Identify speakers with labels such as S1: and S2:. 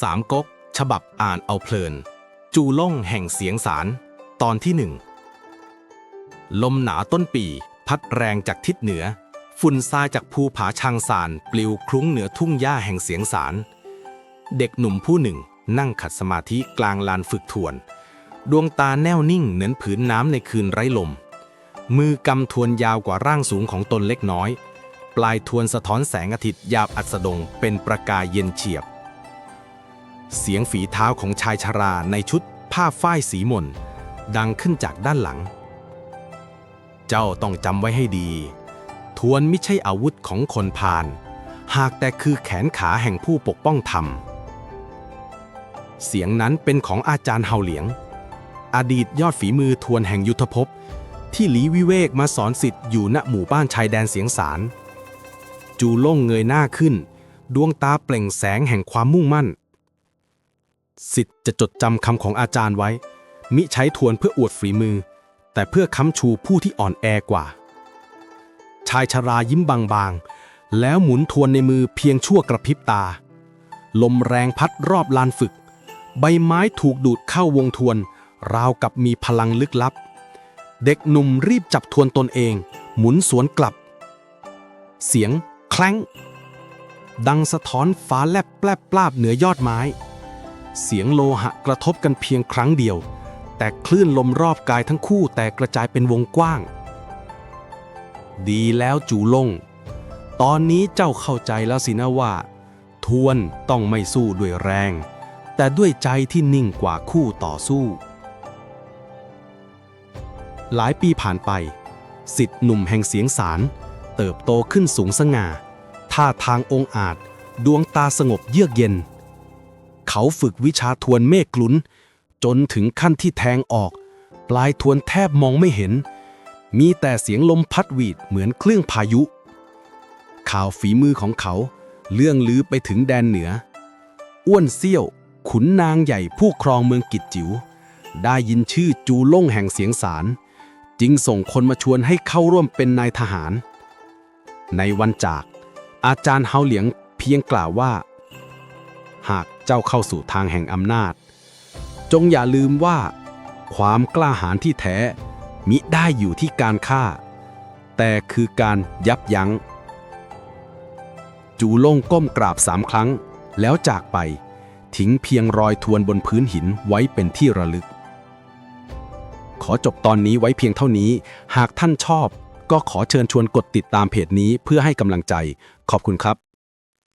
S1: สามก๊ก ฉบับอ่านเอาเพลิน จูล่งแห่งเสียงสาร ตอนที่หนึ่ง ลมหนาต้นปี พัดแรงจากทิศเหนือ ฝุ่นทรายจากภูผาชางสาร ปลิวคลุ้งเหนือทุ่งหญ้าแห่งเสียงสาร เด็กหนุ่มผู้หนึ่ง นั่งขัดสมาธิกลางลานฝึกทวน ดวงตาแน่วนิ่งเหมือนผืนน้ำในคืนไร้ลม มือกำทวนยาวกว่าร่างสูงของตนเล็กน้อย ปลายทวนสะท้อนแสงอาทิตย์ยาบอัสดงเป็นประกายเย็นเฉียบ เสียงฝีเท้าของชายชราในชุดผ้าฝ้ายสีมนดังขึ้นจากด้านหลัง เจ้าต้องจำไว้ให้ดี ทวนไม่ใช่อาวุธของคนพาลหากแต่คือแขนขาแห่งผู้ปกป้องธรรม เสียงนั้นเป็นของอาจารย์เฮาเหลียง อดีตยอดฝีมือทวนแห่งยุทธภพ ที่หลีวิเวกมาสอนสิทธิ์อยู่ณหมู่บ้านชายแดนเสียงสาร จูล่งเงยหน้าขึ้น ดวงตาเปล่งแสงแห่งความมุ่งมั่น สิทธิ์จะจดจำคำของอาจารย์ไว้ มิใช้ทวนเพื่ออวดฝีมือ แต่เพื่อค้ำชูผู้ที่อ่อนแอกว่า ชายชรายิ้มบางๆ แล้วหมุนทวนในมือเพียงชั่วกระพริบตา ลมแรงพัดรอบลานฝึก ใบไม้ถูกดูดเข้าวงทวน ราวกับมีพลังลึกลับ เด็กหนุ่มรีบจับทวนตนเอง หมุนสวนกลับ เสียงแคล้งดังสะท้อนฟ้าแลบแปลบปลาบเหนือยอดไม้ เสียงโลหะกระทบกันเพียงครั้งเดียว แต่คลื่นลมรอบกายทั้งคู่แตกกระจายเป็นวงกว้าง ดีแล้วจูลง ตอนนี้เจ้าเข้าใจแล้วสินะว่า ทวนต้องไม่สู้ด้วยแรง แต่ด้วยใจที่นิ่งกว่าคู่ต่อสู้ หลายปีผ่านไป สิทธิ์หนุ่มแห่งเสียงสาร เติบโตขึ้นสูงสง่าท่าทางองอาจ ดวงตาสงบเยือกเย็น เขาฝึกวิชาทวนเมฆกลุนจนถึงขั้นที่แทงออก ปลายทวนแทบมองไม่เห็น มีแต่เสียงลมพัดหวีดเหมือนคลื่นพายุ ข่าวฝีมือของเขา เลื่องลือไปถึงแดนเหนือ อ้วนเซี่ยว ขุนนางใหญ่ผู้ครองเมืองกิจจิ๋วได้ยินชื่อจูล่งแห่งเสียงสาร จึงส่งคนมาชวนให้เข้าร่วมเป็นนายทหาร ในวันจาก อาจารย์เฮาเหลียงเพียงกล่าวว่า หากเจ้าเข้าสู่ทางแห่งอำนาจ จงอย่าลืมว่า ความกล้าหาญที่แท้ มิได้อยู่ที่การฆ่า แต่คือการยับยัง้ง จูล่งก้มกราบสามครั้ง แล้วจากไป ทิ้งเพียงรอยทวนบนพื้นหินไว้เป็นที่ระลึก ขอจบตอนนี้ไว้เพียงเท่านี้ หากท่านชอบก็ขอเชิญชวนกดติดตามเพจนี้เพื่อให้กำลังใจ ขอบคุณครับ